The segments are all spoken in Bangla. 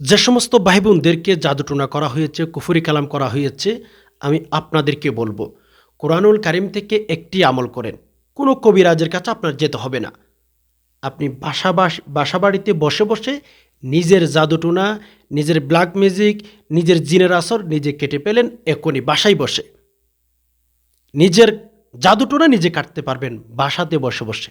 যে সমস্ত ভাই বোনদেরকে জাদুটোনা করা হয়েছে, কুফুরি কালাম করা হয়েছে, আমি আপনাদেরকে বলব, কোরআনুল কারিম থেকে একটি আমল করেন। কোনো কবিরাজের কাছে আপনার যেতে হবে না। আপনি বাসা বাস বাড়িতে বসে বসে নিজের জাদুটোনা, নিজের ব্ল্যাক মিউজিক নিজের জিনের আসর নিজে কেটে পেলেন এখনই বাসায় বসে। নিজের জাদুটোনা নিজে কাটতে পারবেন বাসাতে বসে বসে।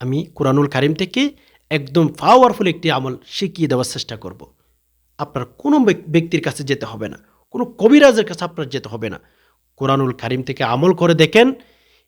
আমি কোরআনুল কারিম থেকে একদম পাওয়ারফুল একটি আমল শিখিয়ে দেওয়ার চেষ্টা করব। আপনার কোনো ব্যক- ব্যক্তির কাছে যেতে হবে না। কোনো কবিরাজের কাছে আপনার যেতে হবে না। কোরআনুল কারিম থেকে আমল করে দেখেন,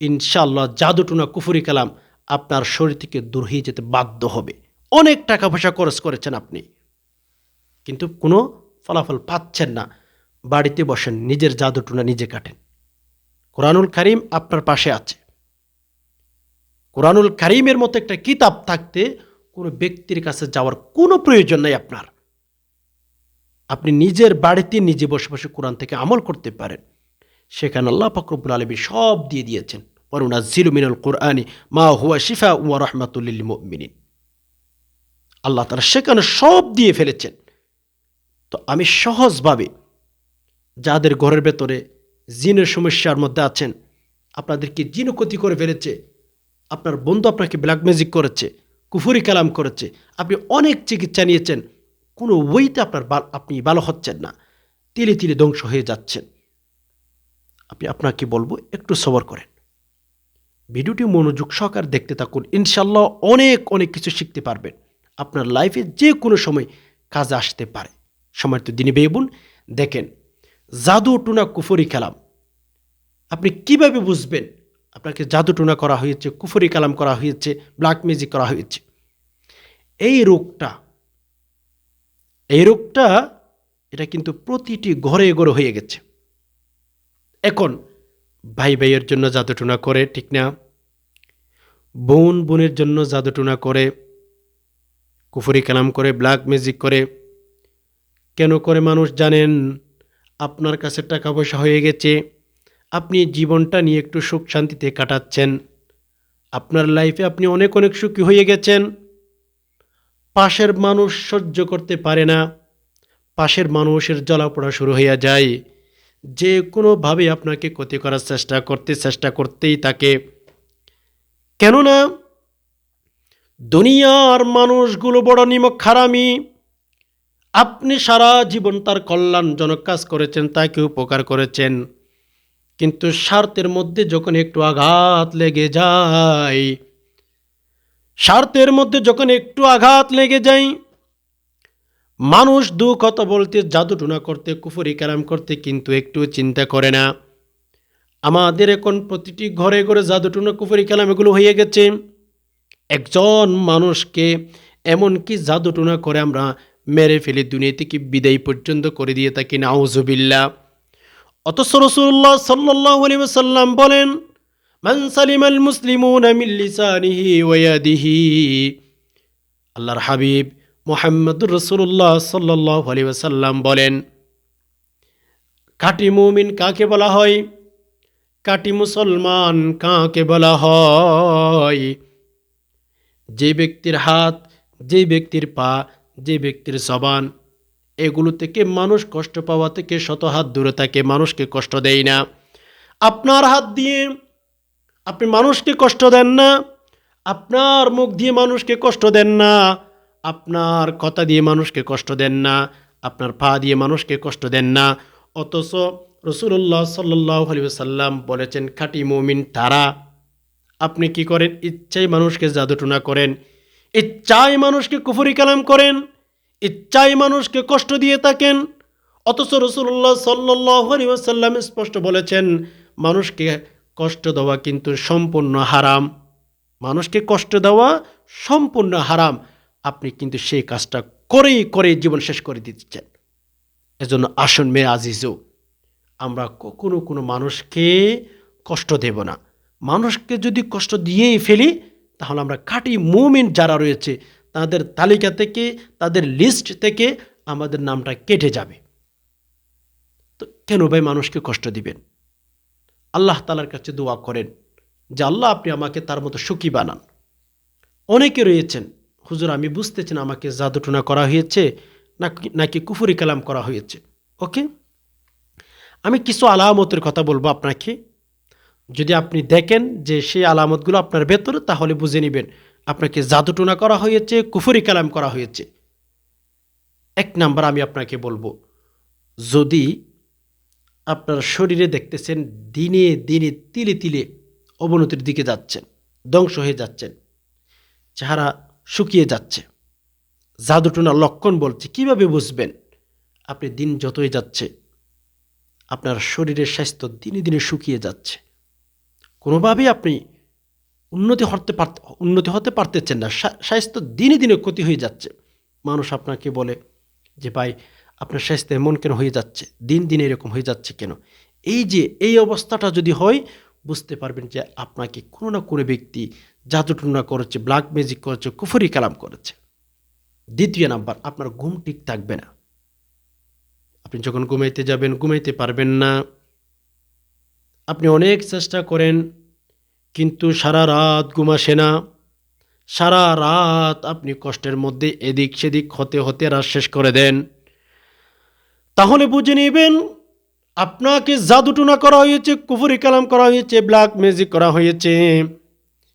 ইনশাআল্লাহ জাদুটুনা কুফুরি কালাম আপনার শরীর থেকে দূর হয়ে যেতে বাধ্য হবে। অনেক টাকা পয়সা খরচ করেছেন আপনি। কিন্তু কোনো ফলাফল পাচ্ছেন না। বাড়িতে বসেন, নিজের জাদুটুনা নিজে কাটেন। কোরআনুল কারিম আপনার পাশে আছে। কোরআনুল কারিমের মতো একটা কিতাব থাকতে কোনো ব্যক্তির কাছে যাওয়ার কোনো প্রয়োজন নাই আপনার। আপনি নিজের বাড়িতে নিজে বসে বসে কোরআন থেকে আমল করতে পারেন। সেখানে আল্লাহ ফকরবুল আলমী সব দিয়ে দিয়েছেন। বরুণা জিলুমিনুল কোরআনি মা হুয়া শিফা উয়া রহমাতুল্লিল মিনিন আল্লাহ তারা সেখানে সব দিয়ে ফেলেছেন। তো আমি সহজভাবে যাদের ঘরের ভেতরে জিনের সমস্যার মধ্যে আছেন, আপনাদেরকে জিনও ক্ষতি করে ফেলেছে, আপনার বন্ধু আপনাকে ব্ল্যাক ম্যাজিক করেছে কুফুরি কালাম করেছে। আপনি অনেক চিকিৎসা নিয়েছেন, কোনো ওইতে আপনার আপনি ভালো হচ্ছেন না। তিলে তিলে ধ্বংস হয়ে যাচ্ছেন। আপনি আপনাকে বলব, একটু সবর করেন। ভিডিওটি মনোযোগ সহকার দেখতে থাকুন। ইনশাল্লাহ অনেক অনেক কিছু শিখতে পারবেন। আপনার লাইফে যে কোনো সময় কাজে আসতে পারে। সময় তো দিনে বেবুন দেখেন, জাদু টুনা কুফরি কালাম। আপনি কীভাবে বুঝবেন আপনাকে জাদুটোনা করা হয়েছে, কুফরি কালাম করা হয়েছে ব্ল্যাক ম্যাজিক করা হয়েছে। এই রোগটা এই রোগটা, এটা কিন্তু প্রতিটি ঘরে ঘরে হয়ে গেছে। এখন ভাই ভাইয়ের জন্য জাদুটোনা করে, ঠিক না? বোন বোনের জন্য জাদুটোনা করে, কুফরি কালাম করে ব্ল্যাক ম্যাজিক করে, কেন করে মানুষ জানেন? আপনার কাছে টাকা পয়সা হয়ে গেছে আপনি জীবনটা নিয়ে একটু সুখ শান্তিতে কাটাচ্ছেন। আপনার লাইফে আপনি অনেক অনেক সুখী হয়ে গেছেন। পাশের মানুষ সহ্য করতে পারে না। পাশের মানুষের জ্বলাপোড়া শুরু হয়ে যায়। যে কোনোভাবে আপনাকে ক্ষতি করার চেষ্টা করতে, চেষ্টা করতেই থাকে। কেননা দুনিয়ার মানুষগুলো বড় নিমক খারামি। আপনি সারা জীবন তার কল্যাণজনক কাজ করেছেন, তাকে উপকার করেছেন। কিন্তু স্বার্থের মধ্যে যখন একটু আঘাত লেগে যায় স্বার্থের মধ্যে যখন একটু আঘাত লেগে যায়, মানুষ দু কথা বলতে জাদুটুনা করতে, কুফরি কালাম করতে কিন্তু একটু চিন্তা করে না। আমাদের এখন প্রতিটি ঘরে ঘরে জাদুটুনা, কুফরি কালাম এগুলো হয়ে গেছে। একজন মানুষকে এমনকি জাদুটুনা করে আমরা মেরে ফেলি দুনিয়া থেকে বিদায় পর্যন্ত করে দিয়ে থাকি? নাউজুবিল্লা অথচ রসুল্লাহ সাল্লাহ সাল্লাম বলেন, মান সালিমাল মুসলিমুন মিন লিসানিহি ওয়া ইয়াদিহি। আল্লাহর হাবিব মোহাম্মদুর রসুল্লাহ সাল্লাহ সাল্লাম বলেন, কাটি মুমিন কাকে বলা হয়? কাটি মুসলমান কাকে বলা হয়? যে ব্যক্তির হাত, যে ব্যক্তির পা, যে ব্যক্তির জবান এগুলো থেকে মানুষ কষ্ট পাওয়া থেকে শত হাত দূরে থাকে, মানুষকে কষ্ট দেয় না। আপনার হাত দিয়ে আপনি মানুষকে কষ্ট দেন না, আপনার মুখ দিয়ে মানুষকে কষ্ট দেন না, আপনার কথা দিয়ে মানুষকে কষ্ট দেন না, আপনার পা দিয়ে মানুষকে কষ্ট দেন না। অথচ রসুল্লাহ সাল্লাহ সাল্লাম বলেছেন, খাঁটি মমিন তারা, আপনি কি করেন? ইচ্ছাই মানুষকে জাদুটুনা করেন ইচ্ছাই মানুষকে কুফুরি কালাম করেন ইচ্ছাই মানুষকে কষ্ট দিয়ে থাকেন, অথচ রসুল্লাহ সাল্লাম স্পষ্ট বলেছেন, মানুষকে কষ্ট দেওয়া কিন্তু সম্পূর্ণ হারাম। মানুষকে কষ্ট দেওয়া সম্পূর্ণ হারাম। আপনি কিন্তু সেই কাজটা করেই করে জীবন শেষ করে দিচ্ছেন। এজন্য আসুন মেয়ে আজিজও আমরা কখনো কোনো মানুষকে কষ্ট দেব না। মানুষকে যদি কষ্ট দিয়েই ফেলি, তাহলে আমরা খাঁটি মুমিন যারা রয়েছে তাদের তালিকা থেকে, তাদের লিস্ট থেকে আমাদের নামটা কেটে যাবে। তো কেন ভাই মানুষকে কষ্ট দিবেন? আল্লাহ তালার কাছে দোয়া করেন যে, আল্লাহ, আপনি আমাকে তার মতো সুখী বানান। অনেকে রয়েছেন, হুজুর, আমি বুঝতেছেন আমাকে জাদুটুনা করা হয়েছে, নাকি নাকি কুফুরি কালাম করা হয়েছে। ওকে? আমি কিছু আলামতের কথা বলব আপনাকে। যদি আপনি দেখেন যে সেই আলামতগুলো আপনার ভেতরে, তাহলে বুঝে নেবেন আপনাকে জাদুটোনা করা হয়েছে, কুফুরি কালাম করা হয়েছে। এক নাম্বার আমি আপনাকে বলব, যদি আপনার শরীরে দেখতেছেন দিনে দিনে তিলে তিলে অবনতির দিকে যাচ্ছেন, ধ্বংস হয়ে যাচ্ছেন, চেহারা শুকিয়ে যাচ্ছে জাদুটোনার লক্ষণ বলছে, কীভাবে বুঝবেন? আপনি দিন যতই যাচ্ছে, আপনার শরীরের স্বাস্থ্য দিনে দিনে শুকিয়ে যাচ্ছে। কোনোভাবেই আপনি উন্নতি হতে পার, উন্নতি হতে পারতেছেন না। স্বাস্থ্য দিনে দিনে ক্ষতি হয়ে যাচ্ছে। মানুষ আপনাকে বলে যে, ভাই, আপনার স্বাস্থ্য এমন কেন হয়ে যাচ্ছে? দিন দিন এরকম হয়ে যাচ্ছে কেন? এই যে, এই অবস্থাটা যদি হয়, বুঝতে পারবেন যে, আপনাকে কোনো না কোনো ব্যক্তি জাদুটুনা করেছে, ব্ল্যাক ম্যাজিক করেছে, কুফরি কালাম করেছে। দ্বিতীয় নাম্বার, আপনার ঘুম ঠিক থাকবে না। আপনি যখন ঘুমাইতে যাবেন, ঘুমাইতে পারবেন না। আপনি অনেক চেষ্টা করেন কিন্তু সারা রাত ঘুম আসে না। সারা রাত আপনি কষ্টের মধ্যে এদিক সেদিক হতে হতে রাত শেষ করে দেন। তাহলে বুঝে নেবেন, আপনাকে জাদুটুনা করা হয়েছে, কুফুরি কালাম করা হয়েছে, ব্ল্যাক ম্যাজিক করা হয়েছে।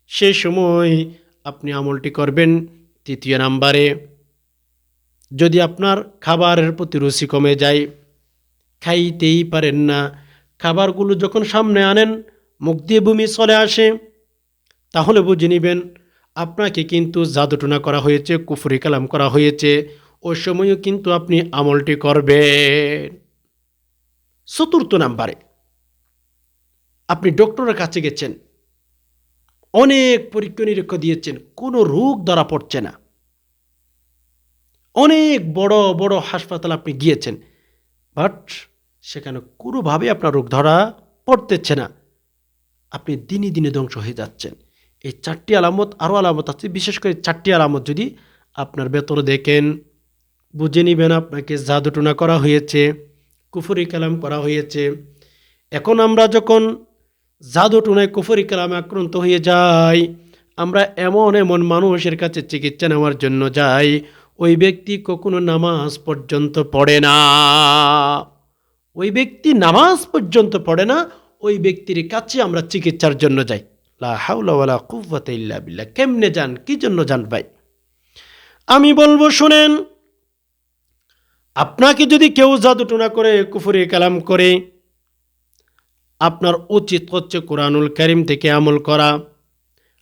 সেই সময় আপনি আমলটি করবেন তৃতীয় নাম্বারে। যদি আপনার খাবারের প্রতি রুচি কমে যায়, খাইতেই পারেন না। খাবারগুলো যখন সামনে আনেন মুখ দিয়ে বমি চলে আসে। তাহলে বুঝে নেবেন, আপনাকে কিন্তু জাদুটনা করা হয়েছে, কুফরি কালাম করা হয়েছে। ওই সময়ও কিন্তু আপনি আমলটি করবেন। চতুর্থ নাম্বারে, আপনি ডক্টরের কাছে গেছেন। অনেক পরীক্ষা নিরীক্ষা দিয়েছেন, কোনো রোগ ধরা পড়ছে না। অনেক বড় বড় হাসপাতাল আপনি গিয়েছেন, বাট সেখানে কোনোভাবে আপনার রোগ ধরা পড়তেছে না। আপনি দিনে দিনে ধ্বংস হয়ে যাচ্ছেন। এই চারটি আলামত, আরও আলামত আছে। বিশেষ করে চারটি আলামত যদি আপনার ভেতরে দেখেন, বুঝে নেবেন আপনাকে জাদুটনা করা হয়েছে, কুফরি কালাম করা হয়েছে। এখন আমরা যখন জাদুটুনায় কুফরি কালামে আক্রান্ত হয়ে যাই, আমরা এমন এমন মানুষের কাছে চিকিৎসা নেওয়ার জন্য যাই, ওই ব্যক্তি কখনো নামাজ পর্যন্ত পড়ে না। ওই ব্যক্তি নামাজ পর্যন্ত পড়ে না ওই ব্যক্তির কাছে আমরা চিকিৎসার জন্য যাই। লা ওয়ালা কুওয়াতা ইল্লা কেমনে যান? কি জন্য যান ভাই? আমি বলব, শুনেন, আপনাকে যদি কেউ জাদুটুনা করে, কুফুরি কালাম করে, আপনার উচিত হচ্ছে কোরআনুল করিম থেকে আমল করা।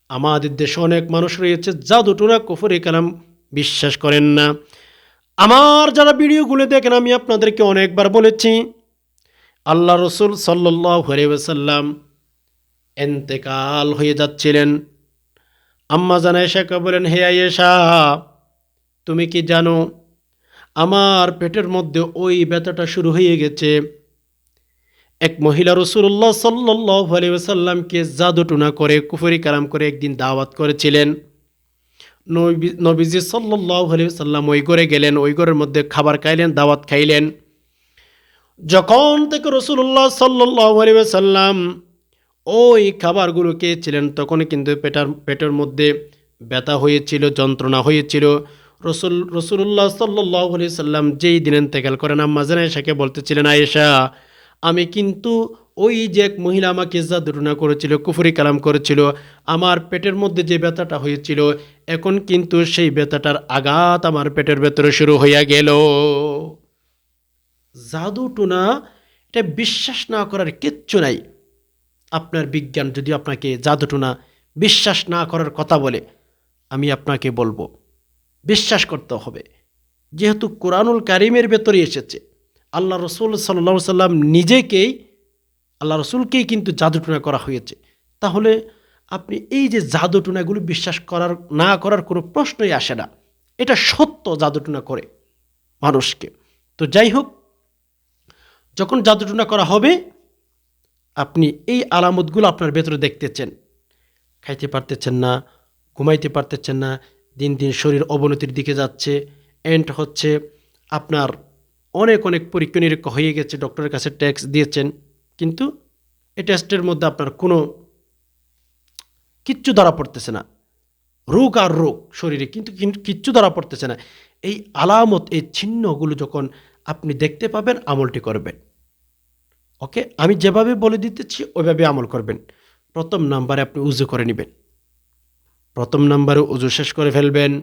আমাদের দেশে অনেক মানুষ রয়েছে, জাদুটুনা, কুফুরি কালাম বিশ্বাস করেন না। আমার যারা ভিডিওগুলো দেখেন, আমি আপনাদেরকে অনেকবার বলেছি আল্লাহ রসুল সাল্লাম এন্তেকাল হয়ে যাচ্ছিলেন। আম্মা জানা এসাকে বলেন হে আয়েশা, তুমি কি জানো, আমার পেটের মধ্যে ওই ব্যথাটা শুরু হয়ে গেছে। এক মহিলা রসুল্লাহ সাল্লাহ আলিয়াল্লামকে জাদুটুনা করে, কুফরি কালাম করে একদিন দাওয়াত করেছিলেন। নবী- নবীজি সাল্লাহ সাল্লাম ওই ঘরে গেলেন, ওই ঘরের মধ্যে খাবার খাইলেন, দাওয়াত খাইলেন। যখন থেকে রসুল্লাহ সাল্লাহ সাল্লাম ওই খাবারগুলো খেয়েছিলেন, তখন কিন্তু পেটার, পেটের মধ্যে ব্যথা হয়েছিল, যন্ত্রণা হয়েছিল। রসুল, রসুল্লাহ সাল্লাহ সাল্লাম যেই দিন ইন্তেকাল করেন, আম্মা জানাইশাকে বলতেছিলেন, আয়েশা, আমি কিন্তু ওই যে এক মহিলা আমাকে জাদুটনা করেছিল, কুফুরি কালাম করেছিল, আমার পেটের মধ্যে যে ব্যথাটা হয়েছিল, এখন কিন্তু সেই ব্যথাটার আঘাত আমার পেটের ভেতরে শুরু হইয়া গেল। জাদুটুনা এটা বিশ্বাস না করার কিচ্ছু নাই। আপনার বিজ্ঞান যদি আপনাকে জাদু জাদুটুনা বিশ্বাস না করার কথা বলে, আমি আপনাকে বলব, বিশ্বাস করতে হবে। যেহেতু কোরআনুল কারিমের ভেতরে এসেছে, আল্লাহ রসুল সাল্লা সাল্লাম নিজেকেই, আল্লাহ রসুলকেই কিন্তু জাদুটুনা করা হয়েছে। তাহলে আপনি এই যে জাদুটুনাগুলো বিশ্বাস করার, না করার কোনো প্রশ্নই আসে না। এটা সত্য জাদুটুনা করে মানুষকে। তো যাই হোক যখন জাদুটুনা করা হবে, আপনি এই আলামতগুলো আপনার ভেতরে দেখতেছেন। খাইতে পারতেছেন না, ঘুমাইতে পারতেছেন না, দিন দিন শরীর অবনতির দিকে যাচ্ছে। এন্ড হচ্ছে আপনার অনেক অনেক পরীক্ষা নিরীক্ষা হয়ে গেছে ডক্টরের কাছে ট্যাক্স দিয়েছেন। কিন্তু এই টেস্টের মধ্যে আপনার কোনো কিচ্ছু ধরা পড়তেছে না। রোগ আর রোগ, শরীরে কিন্তু কিন- কিচ্ছু ধরা পড়তেছে না। এই আলামত, এই চিহ্নগুলো যখন আপনি দেখতে পাবেন, আমলটি করবেন। ওকে? আমি যেভাবে বলে দিতেছি, ওইভাবে আমল করবেন। প্রথম নাম্বারে আপনি উজু করে নেবেন। প্রথম নাম্বারে উজু শেষ করে ফেলবেন।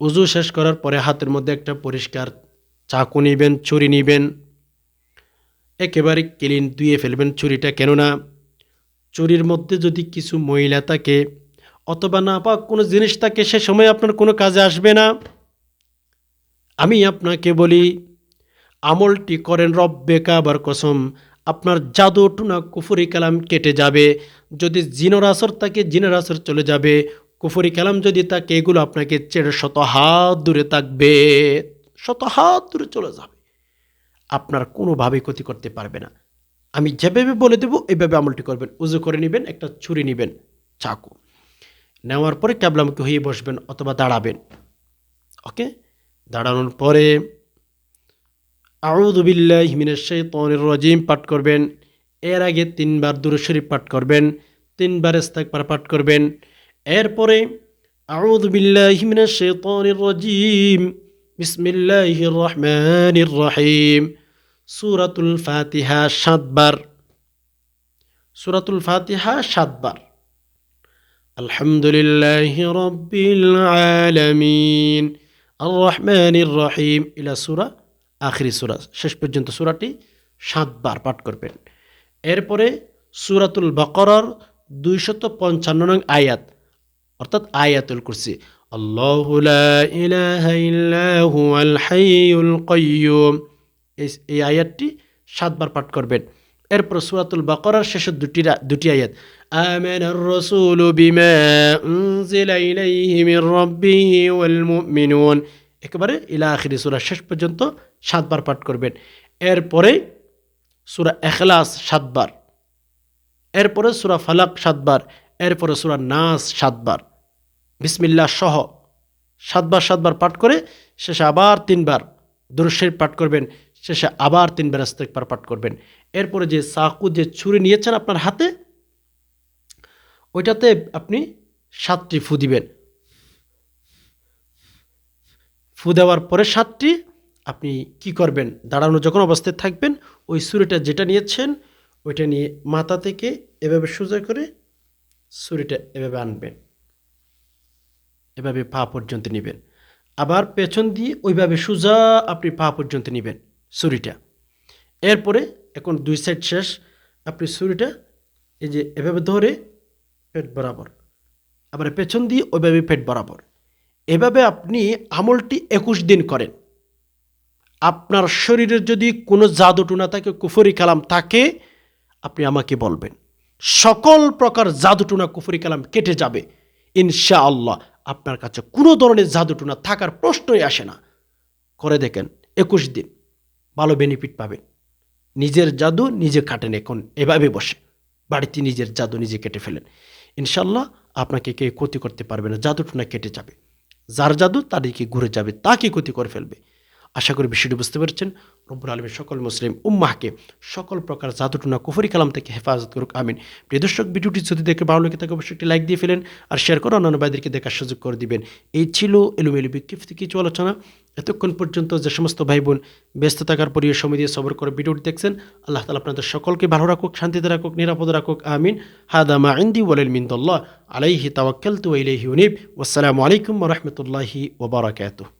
উজু শেষ করার পরে হাতের মধ্যে একটা পরিষ্কার চাকু নিবেন, ছুরি নিবেন। একেবারে ক্লিন ধুয়ে ফেলবেন ছুরিটা, কেননা চুরির মধ্যে যদি কিছু মহিলা থাকে, অথবা না পাক কোনো জিনিস থাকে, সে সময় আপনার কোনো কাজে আসবে না। আমি আপনাকে বলি, আমলটি করেন, রব্বে কাবার কসম, আপনার জাদু টুনা কুফুরি কালাম কেটে যাবে। যদি জিনর আসর তাকে জিনের আসর চলে যাবে, কুফুরি কালাম যদি তাকে, এগুলো আপনাকে চেড়ে শত হাত দূরে থাকবে, শত হাত দূরে চলে যাবে। আপনার কোনোভাবেই ক্ষতি করতে পারবে না। আমি যেভাবে বলে দেবো এইভাবে আমলটি করবেন। উজু করে নেবেন, একটা ছুরি নেবেন, চাকু। নেওয়ার পরে ক্যাবলামুখী হয়ে বসবেন অথবা দাঁড়াবেন। ওকে? দাঁড়ানোর পরে আউদুবিল্লাহ হিমিনের সেই তনের রজিম পাঠ করবেন। এর আগে তিনবার দুরুশরীফ পাঠ করবেন, তিনবার ইস্তাকবার পাঠ করবেন। এরপরে আউদুবিল্লাহ হিমিনের তনের রজিম, বিসমিল্লাহির রহমানির রহিম, সুরাতুল ফাতিহা সাতবার, সুরাতুল ফাতিহা সাতবার। আলহামদুলিল্লাহ রব্বিল আলামিন। আর রহমানির রহিম ইলা সুরা, আখরি সুরা। শেষ পর্যন্ত সুরাটি সাতবার পাঠ করবেন। এরপরে সুরাতুল বকরার দুইশত পঞ্চান্ন নং আয়াত, অর্থাৎ আয়াতুল কুরসি। আল্লাহ এই আয়াতটি সাতবার পাঠ করবেন। এরপর সুরাতুল বাকরার শেষের দুটি রা- দুটি আয়াত آمن الرسول بما أنزل إليه من ربه والمؤمنون একেবারে ইলা আখিরি সুরা শেষ পর্যন্ত সাতবার পাঠ করবেন এরপরে সুরা এখলাস সাতবার এরপরে সুরা ফালাক সাতবার এরপরে সুরা নাস সাতবার বিসমিল্লাহ সহ সাতবার সাতবার পাঠ করে শেষে আবার তিনবার দুরুশের পাঠ করবেন শেষে আবার তিন তিনবার ইস্তেকবার পাঠ করবেন। এরপরে যে সাকু যে ছুরি নিয়েছেন আপনার হাতে, ওইটাতে আপনি সাতটি ফু দিবেন। ফু দেওয়ার পরে সাতটি, আপনি কি করবেন? দাঁড়ানো যখন অবস্থায় থাকবেন, ওই ছুরিটা যেটা নিয়েছেন, ওইটা নিয়ে মাথা থেকে এভাবে সোজা করে ছুরিটা এভাবে আনবেন। এভাবে পা পর্যন্ত নেবেন। আবার পেছন দিয়ে ওইভাবে সোজা আপনি পা পর্যন্ত নেবেন। ছুরিটা। এরপরে এখন দুই সাইড শেষ, আপনি ছুরিটা এই যে এভাবে ধরে পেট বরাবর, আবার পেছন দিয়ে ওইভাবে পেট বরাবর। এভাবে আপনি আমলটি একুশ দিন করেন। আপনার শরীরের যদি কোনো জাদুটুনা থাকে, কুফরি কালাম থাকে, আপনি আমাকে বলবেন। সকল প্রকার জাদুটুনা কুফরি কালাম কেটে যাবে। ইনশাআল্লাহ আপনার কাছে কোনো ধরনের জাদুটুনা থাকার প্রশ্নই আসে না। করে দেখেন, একুশ দিন। ভালো বেনিফিট পাবেন। নিজের জাদু নিজে কাটেন এখন এভাবে বসে। বাড়িতে নিজের জাদু নিজে কেটে ফেলেন। ইনশাল্লাহ আপনাকে কে ক্ষতি করতে পারবে না, জাদুটুনা কেটে যাবে। যার জাদু তাদেরকে ঘুরে যাবে তাকে ক্ষতি করে ফেলবে? আশা করি বিষয়টি বুঝতে পেরেছেন। রব্বুল আলমের সকল মুসলিম উম্মাহকে সকল প্রকার জাদুটুনা, কুফরি কালাম থেকে হেফাজত করুক, আমিন। প্রিয় দর্শক, ভিডিওটি যদি দেখে ভালো লেগে থাকে, অবশ্যই একটি লাইক দিয়ে ফেলেন আর শেয়ার করে অন্যান্য ভাইদেরকে দেখার সুযোগ করে দিবেন। এই ছিল এলোমেলো বিক্ষিপ্ত কিছু আলোচনা। এতক্ষণ পর্যন্ত যে সমস্ত ভাই বোন ব্যস্ত থাকার পরিয়ে সময় দিয়ে সবর করে ভিডিওটি দেখছেন, আল্লাহ তালা আপনাদের সকলকে ভালো রাখুক, শান্তিতে রাখুক, নিরাপদ রাখুক, আমিন। হাদামা আন্দি ওয়ালিল মিন্দল্লাহ, আলাইহি তাওয়াক্কালতু তু ইলাইহি উনিব। ওয়াসসালামু আলাইকুম রাহমাতুল্লাহি ওয়া বারাকাতুহু।